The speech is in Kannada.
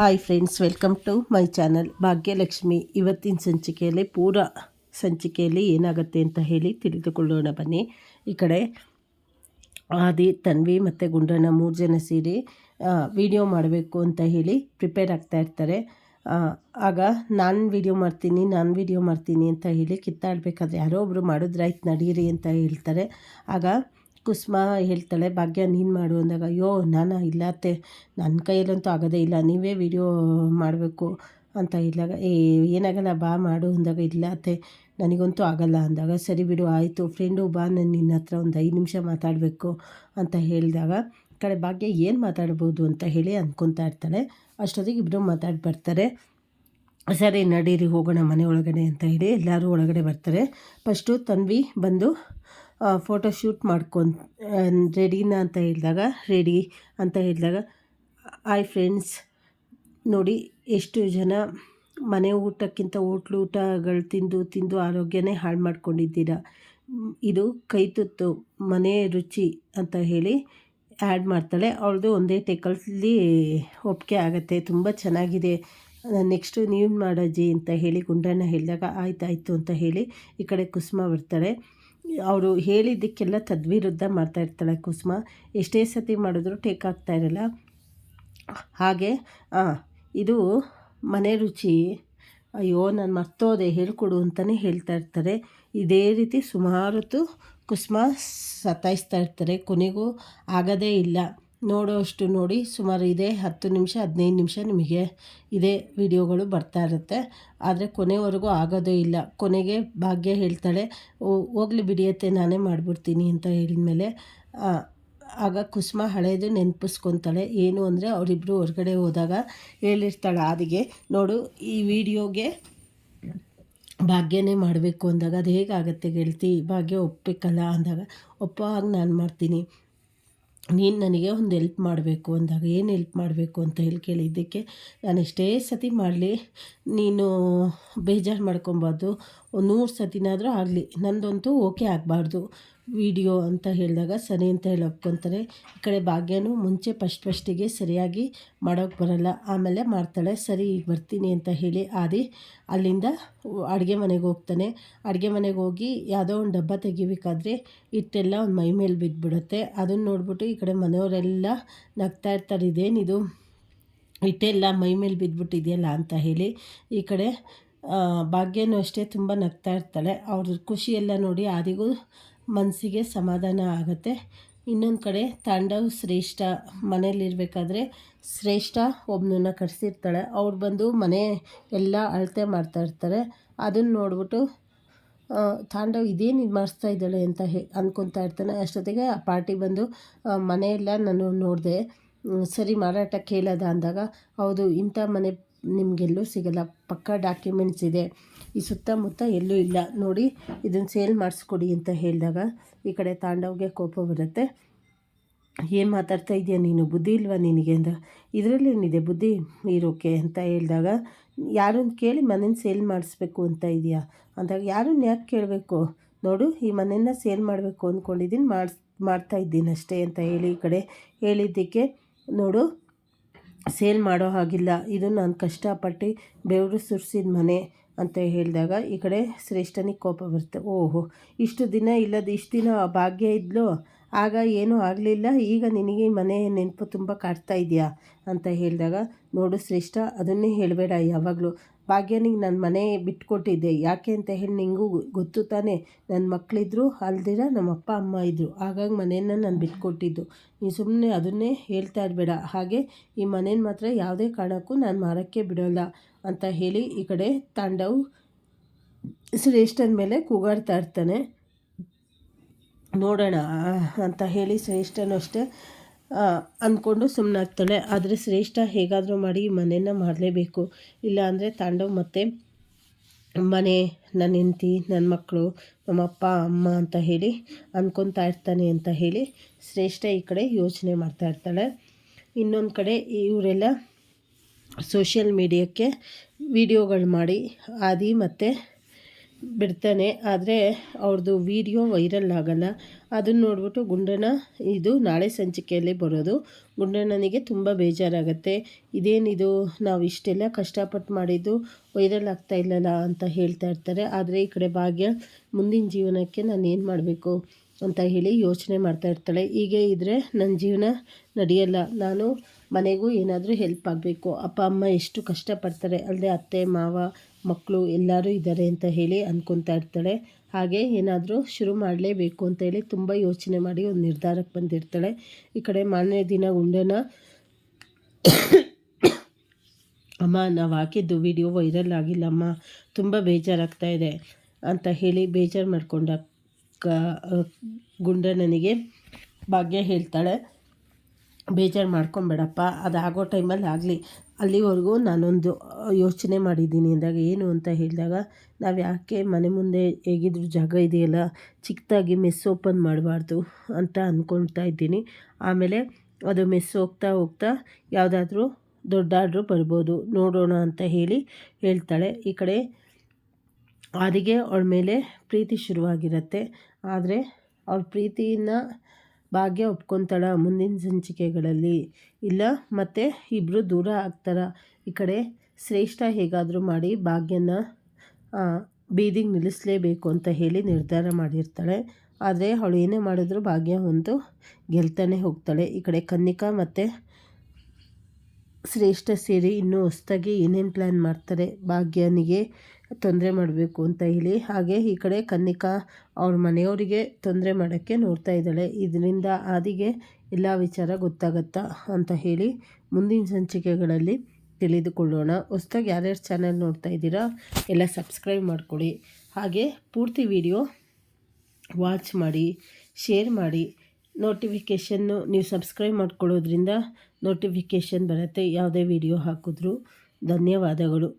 Hi friends welcome to my channel Bhagyalakshmi ಇವತ್ತಿನ ಸಂಚಿಕೆಯಲ್ಲಿ ಪೂರ ಸಂಚಿಕೆಯಲ್ಲಿ ಏನಾಗುತ್ತೆ ಅಂತ ಹೇಳಿ ತಿಳಿದುಕೊಳ್ಳೋಣ ಬನ್ನಿ. ಈ ಕಡೆ ಆದಿ, ತನ್ವಿ ಮತ್ತು ಗುಂಡಣ್ಣ ಮೂರು ಜನ ಸೇರಿ ವಿಡಿಯೋ ಮಾಡಬೇಕು ಅಂತ ಹೇಳಿ ಪ್ರಿಪೇರ್ ಆಗ್ತಾ ಇರ್ತಾರೆ. ಆಗ ನಾನು ವಿಡಿಯೋ ಮಾಡ್ತೀನಿ, ನಾನು ವಿಡಿಯೋ ಮಾಡ್ತೀನಿ ಅಂತ ಹೇಳಿ ಕಿತ್ತಾಡಬೇಕಾದ್ರೆ ಯಾರೋ ಒಬ್ಬರು ಮಾಡಿದ್ರಾಯ್ತು, ನಡೀರಿ ಅಂತ ಹೇಳ್ತಾರೆ. ಆಗ ಕುಸುಮ ಹೇಳ್ತಾಳೆ, ಭಾಗ್ಯ, ನೀನು ಮಾಡು. ಅಂದಾಗ, ಅಯ್ಯೋ, ನಾನು, ಇಲ್ಲ ಅತ್ತೆ ನನ್ನ ಕೈಯಲ್ಲಂತೂ ಆಗೋದೇ ಇಲ್ಲ, ನೀವೇ ವಿಡಿಯೋ ಮಾಡಬೇಕು. ಅಂತ ಇದ್ದಾಗ ಏ, ಏನಾಗಲ್ಲ, ಬಾ, ಮಾಡು. ಅಂದಾಗ, ಇಲ್ಲ ಅತ್ತೆ, ನನಗಂತೂ ಆಗಲ್ಲ. ಅಂದಾಗ, ಸರಿ ಬಿಡು, ಆಯಿತು, ಫ್ರೆಂಡು, ಬಾ, ನಾನು ನಿನ್ನ ಹತ್ರ ಒಂದು ಐದು ನಿಮಿಷ ಮಾತಾಡಬೇಕು. ಅಂತ ಹೇಳಿದಾಗ, ಕಡೆ ಭಾಗ್ಯ, ಏನು ಮಾತಾಡ್ಬೋದು? ಅಂತ ಹೇಳಿ ಅಂದ್ಕೊತಾ ಇರ್ತಾಳೆ. ಅಷ್ಟೊತ್ತಿಗೆ ಇಬ್ಬರು ಮಾತಾಡಿ ಬರ್ತಾರೆ. ಸರಿ, ನಡೀರಿ, ಹೋಗೋಣ ಮನೆ ಒಳಗಡೆ ಅಂತ ಹೇಳಿ ಎಲ್ಲರೂ ಒಳಗಡೆ ಬರ್ತಾರೆ. ಫಸ್ಟು ತನ್ವಿ ಬಂದು ಫೋಟೋ ಶೂಟ್ ಮಾಡ್ಕೊಂತ ರೆಡಿನಾ ಅಂತ ಹೇಳಿದಾಗ ರೆಡಿ ಅಂತ ಹೇಳಿದಾಗ ಹಾಯ್ ಫ್ರೆಂಡ್ಸ್ ನೋಡಿ ಎಷ್ಟು ಜನ ಮನೆ ಊಟಕ್ಕಿಂತ ಹೋಟ್ಲು ಊಟಗಳು ತಿಂದು ತಿಂದು ಆರೋಗ್ಯನೇ ಹಾಳು ಮಾಡ್ಕೊಂಡಿದ್ದೀರಾ? ಇದು ಕೈ ತುತ್ತು, ಮನೆ ರುಚಿ ಅಂತ ಹೇಳಿ ಆ್ಯಡ್ ಮಾಡ್ತಾಳೆ. ಅವಳದು ಒಂದೇ ಟೇಕಲ್ಲಿ ಒಪ್ಪಿಗೆ ಆಗುತ್ತೆ, ತುಂಬ ಚೆನ್ನಾಗಿದೆ. ನೆಕ್ಸ್ಟು ನೀವು ಮಾಡೋಜಿ ಅಂತ ಹೇಳಿ ಗುಂಡಣ್ಣ ಹೇಳಿದಾಗ ಆಯ್ತಾಯ್ತು ಅಂತ ಹೇಳಿ ಈ ಕಡೆ ಕುಸುಮ ಬರ್ತಾಳೆ. ಅವರು ಹೇಳಿದ್ದಕ್ಕೆಲ್ಲ ತದ್ವಿರುದ್ಧ ಮಾಡ್ತಾ ಇರ್ತಾಳೆ ಕುಸುಮ. ಎಷ್ಟೇ ಸತಿ ಮಾಡಿದ್ರು ಟೇಕ್ ಆಗ್ತಾ ಇರಲ್ಲ. ಹಾಗೆ ಇದು ಮನೆ ರುಚಿ. ಅಯ್ಯೋ, ನಾನು ಮರ್ತೋದೆ, ಹೇಳ್ಕೊಡು ಅಂತಲೇ ಹೇಳ್ತಾ ಇರ್ತಾರೆ. ಇದೇ ರೀತಿ ಸುಮಾರು ಕುಸುಮ ಸತಾಯಿಸ್ತಾ ಇರ್ತಾರೆ. ಕೊನೆಗೂ ಆಗೋದೇ ಇಲ್ಲ. ನೋಡೋಷ್ಟು ನೋಡಿ ಸುಮಾರು ಇದೆ, ಹತ್ತು ನಿಮಿಷ, ಹದಿನೈದು ನಿಮಿಷ ನಿಮಗೆ ಇದೇ ವಿಡಿಯೋಗಳು ಬರ್ತಾ ಇರುತ್ತೆ. ಆದರೆ ಕೊನೆವರೆಗೂ ಆಗೋದೇ ಇಲ್ಲ. ಕೊನೆಗೆ ಭಾಗ್ಯ ಹೇಳ್ತಾಳೆ, "ಓ- ಹೋಗ್ಲಿ ಬಿಡಿಯತ್ತೆ ನಾನೇ ಮಾಡಿಬಿಡ್ತೀನಿ ಅಂತ ಹೇಳಿದ್ಮೇಲೆ ಆಗ ಕುಸುಮ ಹಳೆಯದು ನೆನಪಿಸ್ಕೊತಾಳೆ. ಏನು ಅಂದರೆ ಅವರಿಬ್ಬರು ಹೊರಗಡೆ ಹೋದಾಗ ಹೇಳಿರ್ತಾಳೆ, ಆದಿಗೆ, ನೋಡು, ಈ ವಿಡಿಯೋಗೆ ಭಾಗ್ಯನೇ ಮಾಡಬೇಕು ಅಂದಾಗ, ಅದು ಹೇಗಾಗತ್ತೆ ಗೆಳತಿ? ಭಾಗ್ಯ ಒಪ್ಪಬೇಕಲ್ಲ ಅಂದಾಗ ಒಪ್ಪ ಹಾಗೆ ನಾನು ಮಾಡ್ತೀನಿ. ನೀನು ನನಗೆ ಒಂದು ಹೆಲ್ಪ್ ಮಾಡಬೇಕು ಅಂದಾಗ ಏನು ಹೆಲ್ಪ್ ಮಾಡಬೇಕು ಅಂತ ಹೇಳಿ ಕೇಳಿದ್ದಕ್ಕೆ ನಾನು ಎಷ್ಟೇ ಸತಿ ಮಾಡಲಿ, ನೀನು ಬೇಜಾರು ಮಾಡ್ಕೊಬಾರ್ದು. ಒಂದು ನೂರು ಸತಿನಾದರೂ ಆಗಲಿ, ನಂದಂತೂ ಓಕೆ ಆಗಬಾರ್ದು. ವಿಡಿಯೋ ಅಂತ ಹೇಳಿದಾಗ ಸರಿ ಅಂತ ಹೇಳಿ ಒಪ್ಕೊತಾರೆ ಈ ಕಡೆ ಭಾಗ್ಯನೂ ಮುಂಚೆ ಫಸ್ಟ್ ಫಸ್ಟಿಗೆ ಸರಿಯಾಗಿ ಮಾಡೋಕ್ಕೆ ಬರಲ್ಲ, ಆಮೇಲೆ ಮಾಡ್ತಾಳೆ, ಸರಿ ಈಗ ಬರ್ತೀನಿ ಅಂತ ಹೇಳಿ ಆದಿ ಅಲ್ಲಿಂದ ಅಡುಗೆ ಮನೆಗೆ ಹೋಗ್ತಾನೆ. ಅಡುಗೆ ಮನೆಗೆ ಹೋಗಿ ಯಾವುದೋ ಒಂದು ಡಬ್ಬ ತೆಗಿಬೇಕಾದ್ರೆ ಹಿಟ್ಟೆಲ್ಲ ಒಂದು ಮೈ ಮೇಲೆ ಬಿದ್ದುಬಿಡುತ್ತೆ ಅದನ್ನು ನೋಡ್ಬಿಟ್ಟು ಈ ಕಡೆ ಮನೆಯವರೆಲ್ಲ ನಗ್ತಾ ಇರ್ತಾರೆ, ಇದೇನಿದು? ಹಿಟ್ಟೆಲ್ಲ ಮೈ ಮೇಲೆ ಬಿದ್ದುಬಿಟ್ಟಿದೆಯಲ್ಲ ಅಂತ ಹೇಳಿ ಈ ಕಡೆ ಭಾಗ್ಯನೂ ಅಷ್ಟೇ ತುಂಬ ನಗ್ತಾ ಇರ್ತಾಳೆ. ಅವ್ರ ಖುಷಿಯೆಲ್ಲ ನೋಡಿ ಆದಿಗೂ ಮನಸ್ಸಿಗೆ ಸಮಾಧಾನ ಆಗುತ್ತೆ. ಇನ್ನೊಂದು ಕಡೆ ತಾಂಡವ್ ಶ್ರೇಷ್ಠ ಮನೇಲಿರಬೇಕಾದ್ರೆ ಶ್ರೇಷ್ಠ ಒಬ್ಬನನ್ನ ಕರೆಸಿರ್ತಾಳೆ. ಅವ್ರು ಬಂದು ಮನೆ ಎಲ್ಲ ಅಳತೆ ಮಾಡ್ತಾಯಿರ್ತಾರೆ ಅದನ್ನು ನೋಡ್ಬಿಟ್ಟು ತಾಂಡವ್ ಇದೇನು ಇದು ಮಾಡಿಸ್ತಾ ಇದ್ದಾಳೆ ಅಂತ ಹೇ ಅಂದ್ಕೊತಾ ಇರ್ತಾನೆ. ಅಷ್ಟೊತ್ತಿಗೆ ಆ ಪಾರ್ಟಿ ಬಂದು ಮನೆಯೆಲ್ಲ ನಾನು ನೋಡಿದೆ ಸರಿ ಮಾರಾಟ ಕೇಳೋದ ಅಂದಾಗ, ಹೌದು, ಇಂಥ ಮನೆ ನಿಮಗೆಲ್ಲೂ ಸಿಗಲ್ಲ. ಪಕ್ಕ ಡಾಕ್ಯುಮೆಂಟ್ಸ್ ಇದೆ. ಈ ಸುತ್ತಮುತ್ತ ಎಲ್ಲೂ ಇಲ್ಲ. ನೋಡಿ ಇದನ್ನು ಸೇಲ್ ಮಾಡಿಸ್ಕೊಡಿ ಅಂತ ಹೇಳಿದಾಗ ಈ ಕಡೆ ತಾಂಡವ್ಗೆ ಕೋಪ ಬರುತ್ತೆ. ಏನು ಮಾತಾಡ್ತಾ ಇದೆಯಾ ನೀನು? ಬುದ್ಧಿ ಇಲ್ವಾ ನಿನಗೆ ಅಂದ ಇದರಲ್ಲೇನಿದೆ ಬುದ್ಧಿ ಇರೋಕೆ ಅಂತ ಹೇಳಿದಾಗ, ಯಾರನ್ನು ಕೇಳಿ ಮನೇನ ಸೇಲ್ ಮಾಡಿಸ್ಬೇಕು ಅಂತ ಇದೆಯಾ? ಅಂದಾಗ ಯಾರನ್ನ ಯಾಕೆ ಕೇಳಬೇಕು? ನೋಡು, ಈ ಮನೆಯನ್ನು ಸೇಲ್ ಮಾಡಬೇಕು ಅಂದ್ಕೊಂಡಿದ್ದೀನಿ ಮಾಡಿಸ್, ಮಾಡ್ತಾ ಇದ್ದೀನಿ ಅಷ್ಟೇ ಅಂತ ಹೇಳಿ ಈ ಕಡೆ ಹೇಳಿದ್ದಕ್ಕೆ, ನೋಡು ಸೇಲ್ ಮಾಡೋ ಹಾಗಿಲ್ಲ. ಇದು ನಾನು ಕಷ್ಟಪಟ್ಟು ಬೆವರು ಸುರಿಸಿದ ಮನೆ ಅಂತ ಹೇಳಿದಾಗ ಈ ಕಡೆ ಶ್ರೇಷ್ಠನಿಗೆ ಕೋಪ ಬರುತ್ತೆ. ಓಹೋ, ಇಷ್ಟು ದಿನ ಇಲ್ಲದ ಇಷ್ಟು ದಿನ ಭಾಗ್ಯ ಇದ್ಲು? ಆಗ ಏನೂ ಆಗಲಿಲ್ಲ. ಈಗ ನಿನಗೆ ಮನೆ ನೆನಪು ತುಂಬ ಕಾಡ್ತಾ ಇದೆಯಾ? ಅಂತ ಹೇಳಿದಾಗ, ನೋಡು ಶ್ರೇಷ್ಠ, ಅದನ್ನೇ ಹೇಳಬೇಡ ಯಾವಾಗಲೂ. ಭಾಗ್ಯನಿಗೆ ನನ್ನ ಮನೆ ಬಿಟ್ಕೊಟ್ಟಿದ್ದೆ. ಯಾಕೆ ಅಂತ ಹೇಳಿ ನಿಂಗೂ ಗೊತ್ತು ತಾನೇ. ನನ್ನ ಮಕ್ಕಳಿದ್ರು ಅಲ್ದಿರ ನಮ್ಮ ಅಪ್ಪ, ಅಮ್ಮ ಇದ್ದರು ಹಾಗಾಗಿ ಮನೆಯನ್ನು ನಾನು ಬಿಟ್ಕೊಟ್ಟಿದ್ದು. ನೀನು ಸುಮ್ಮನೆ ಅದನ್ನೇ ಹೇಳ್ತಾ ಇರಬೇಡ. ಹಾಗೆ ಈ ಮನೇನ ಮಾತ್ರ ಯಾವುದೇ ಕಾರಣಕ್ಕೂ ನಾನು ಮಾರೋಕ್ಕೆ ಬಿಡೋಲ್ಲ ಅಂತ ಹೇಳಿ ಈ ಕಡೆ ತಾಂಡವು ಶ್ರೇಷ್ಠನ ಮೇಲೆ ಕೂಗಾಡ್ತಾ ಇರ್ತಾನೆ. ನೋಡೋಣ, ಅಂತ ಹೇಳಿ ಶ್ರೇಷ್ಠನೂ ಅಷ್ಟೇ ಅಂದ್ಕೊಂಡು ಸುಮ್ಮನಾಗ್ತಾಳೆ ಆದರೆ ಶ್ರೇಷ್ಠ ಹೇಗಾದರೂ ಮಾಡಿ ಮನೇನ ಮನೆಯನ್ನು ಮಾಡಲೇಬೇಕು. ಇಲ್ಲ ಅಂದರೆ ತಾಂಡವ್ ಮತ್ತೆ ಮನೆ ನನ್ನ ಹೆಂಡತಿ ನನ್ನ ಮಕ್ಕಳು ನಮ್ಮ ಅಪ್ಪ, ಅಮ್ಮ ಅಂತ ಹೇಳಿ ಅಂದ್ಕೊತಾ ಇರ್ತಾನೆ ಅಂತ ಹೇಳಿ ಶ್ರೇಷ್ಠ ಈ ಕಡೆ ಯೋಚನೆ ಮಾಡ್ತಾ ಇರ್ತಾಳೆ. ಇನ್ನೊಂದು ಕಡೆ ಇವರೆಲ್ಲ ಸೋಷಿಯಲ್ ಮೀಡಿಯಾಕ್ಕೆ ವಿಡಿಯೋಗಳು ಮಾಡಿ, ಆದಿ ಮತ್ತು ಬಿಡ್ತಾನೆ. ಆದರೆ ಅವ್ರದ್ದು ವೀಡಿಯೋ ವೈರಲ್ ಆಗಲ್ಲ. ಅದನ್ನು ನೋಡ್ಬಿಟ್ಟು ಗುಂಡಣ್ಣ ಇದು ನಾಳೆ ಸಂಚಿಕೆಯಲ್ಲಿ ಬರೋದು. ಗುಂಡಣ್ಣನಿಗೆ ತುಂಬ ಬೇಜಾರಾಗುತ್ತೆ. ಇದೇನಿದು? ನಾವು ಇಷ್ಟೆಲ್ಲ ಕಷ್ಟಪಟ್ಟು ಮಾಡಿದ್ದು ವೈರಲ್ ಆಗ್ತಾ ಇಲ್ಲಲ್ಲ ಅಂತ ಹೇಳ್ತಾ ಇರ್ತಾರೆ. ಆದರೆ ಈ ಕಡೆ ಭಾಗ್ಯ ಮುಂದಿನ ಜೀವನಕ್ಕೆ ನಾನು ಏನು ಮಾಡಬೇಕು ಅಂತ ಹೇಳಿ ಯೋಚನೆ ಮಾಡ್ತಾ ಇರ್ತಾಳೆ. ಹೀಗೆ ಇದ್ದರೆ ನನ್ನ ಜೀವನ ನಡೆಯಲ್ಲ. ನಾನು ಮನೆಗೂ ಏನಾದರೂ ಹೆಲ್ಪ್ ಆಗಬೇಕು. ಅಪ್ಪ, ಅಮ್ಮ ಎಷ್ಟು ಕಷ್ಟಪಡ್ತಾರೆ. ಅಲ್ಲದೆ ಅತ್ತೆ, ಮಾವ ಮಕ್ಕಳು ಎಲ್ಲರೂ ಇದ್ದಾರೆ ಅಂತ ಹೇಳಿ ಅಂದ್ಕೊತಾ ಇರ್ತಾಳೆ. ಹಾಗೆ ಏನಾದರೂ ಶುರು ಮಾಡಲೇಬೇಕು ಅಂತ ಹೇಳಿ ತುಂಬ ಯೋಚನೆ ಮಾಡಿ ಒಂದು ನಿರ್ಧಾರಕ್ಕೆ ಬಂದಿರ್ತಾಳೆ. ಈ ಕಡೆ ಮಾರನೇ ದಿನ ಉಂಡೆನ ಅಮ್ಮ, ನಾವು ಹಾಕಿದ್ದು ವಿಡಿಯೋ ವೈರಲ್ ಆಗಿಲ್ಲಮ್ಮ ತುಂಬ ಬೇಜಾರಾಗ್ತಾ ಇದೆ ಅಂತ ಹೇಳಿ ಬೇಜಾರು ಮಾಡಿಕೊಂಡ ಕ ಗುಂಡಣ್ಣನಿಗೆ ಭಾಗ್ಯ ಹೇಳ್ತಾಳೆ. ಬೇಜಾರು ಮಾಡ್ಕೊಬೇಡಪ್ಪ ಅದು ಆಗೋ ಟೈಮಲ್ಲಿ ಆಗಲಿ. ಅಲ್ಲಿವರೆಗೂ ನಾನೊಂದು ಯೋಚನೆ ಮಾಡಿದ್ದೀನಿ. ಅಂದಾಗ ಏನು ಅಂತ ಹೇಳಿದಾಗ, ನಾವು ಯಾಕೆ ಮನೆ ಮುಂದೆ ಹೇಗಿದ್ರು ಜಾಗ ಇದೆಯಲ್ಲ, ಚಿಕ್ಕದಾಗಿ ಮೆಸ್ ಓಪನ್ ಮಾಡಬಾರ್ದು ಅಂತ ಅಂದ್ಕೊಳ್ತಾ ಇದ್ದೀನಿ. ಆಮೇಲೆ ಅದು ಮೆಸ್ ಹೋಗ್ತಾ ಹೋಗ್ತಾ ಯಾವುದಾದ್ರೂ ದೊಡ್ಡ ಬರ್ಬೋದು, ನೋಡೋಣ ಅಂತ ಹೇಳಿ ಹೇಳ್ತಾಳೆ. ಈ ಕಡೆ ಆದಿಗೆ ಅವಳ ಮೇಲೆ ಪ್ರೀತಿ ಶುರುವಾಗಿರುತ್ತೆ. ಆದರೆ ಅವ್ರ ಪ್ರೀತಿನ ಭಾಗ್ಯ ಒಪ್ಕೊತಾಳ ಮುಂದಿನ ಸಂಚಿಕೆಗಳಲ್ಲಿ. ಇಲ್ಲ, ಮತ್ತೆ ಇಬ್ಬರು ದೂರ ಆಗ್ತಾರ. ಈ ಕಡೆ ಶ್ರೇಷ್ಠ ಹೇಗಾದರೂ ಮಾಡಿ ಭಾಗ್ಯನ ಬೀದಿಗೆ ನಿಲ್ಲಿಸಲೇಬೇಕು ಅಂತ ಹೇಳಿ ನಿರ್ಧಾರ ಮಾಡಿರ್ತಾಳೆ. ಆದರೆ ಅವಳು ಏನೇ ಮಾಡಿದ್ರು ಭಾಗ್ಯ ಒಂದು ಗೆಲ್ತಾನೆ ಹೋಗ್ತಾಳೆ. ಈ ಕಡೆ ಕನ್ನಿಕಾ ಮತ್ತು ಶ್ರೇಷ್ಠ ಸೇರಿ ಇನ್ನೂ ಹೊಸ್ದಾಗಿ ಏನೇನು ಪ್ಲ್ಯಾನ್ ಮಾಡ್ತಾರೆ? ಭಾಗ್ಯನಿಗೆ ತೊಂದರೆ ಮಾಡಬೇಕು ಅಂತ ಹೇಳಿ. ಹಾಗೆ ಈ ಕಡೆ ಕನ್ನಿಕಾ ಅವ್ರ ಮನೆಯವರಿಗೆ ತೊಂದರೆ ಮಾಡೋಕ್ಕೆ ನೋಡ್ತಾ ಇದ್ದಾಳೆ. ಇದರಿಂದ ಆದಿಗೆ ಎಲ್ಲ ವಿಚಾರ ಗೊತ್ತಾಗತ್ತಾ ಅಂತ ಹೇಳಿ ಮುಂದಿನ ಸಂಚಿಕೆಗಳಲ್ಲಿ ತಿಳಿದುಕೊಳ್ಳೋಣ. ಹೊಸ್ದಾಗಿ ಯಾರ್ಯಾರು ಚಾನಲ್ ನೋಡ್ತಾ ಇದ್ದೀರಾ, ಎಲ್ಲ ಸಬ್ಸ್ಕ್ರೈಬ್ ಮಾಡಿಕೊಡಿ. ಹಾಗೆ ಪೂರ್ತಿ ವಿಡಿಯೋ ವಾಚ್ ಮಾಡಿ, ಶೇರ್ ಮಾಡಿ. ನೋಟಿಫಿಕೇಷನ್ನು ನೀವು ಸಬ್ಸ್ಕ್ರೈಬ್ ಮಾಡ್ಕೊಳ್ಳೋದ್ರಿಂದ ನೋಟಿಫಿಕೇಷನ್ ಬರುತ್ತೆ. ಯಾವುದೇ ವಿಡಿಯೋ ಹಾಕಿದ್ರು ಧನ್ಯವಾದಗಳು.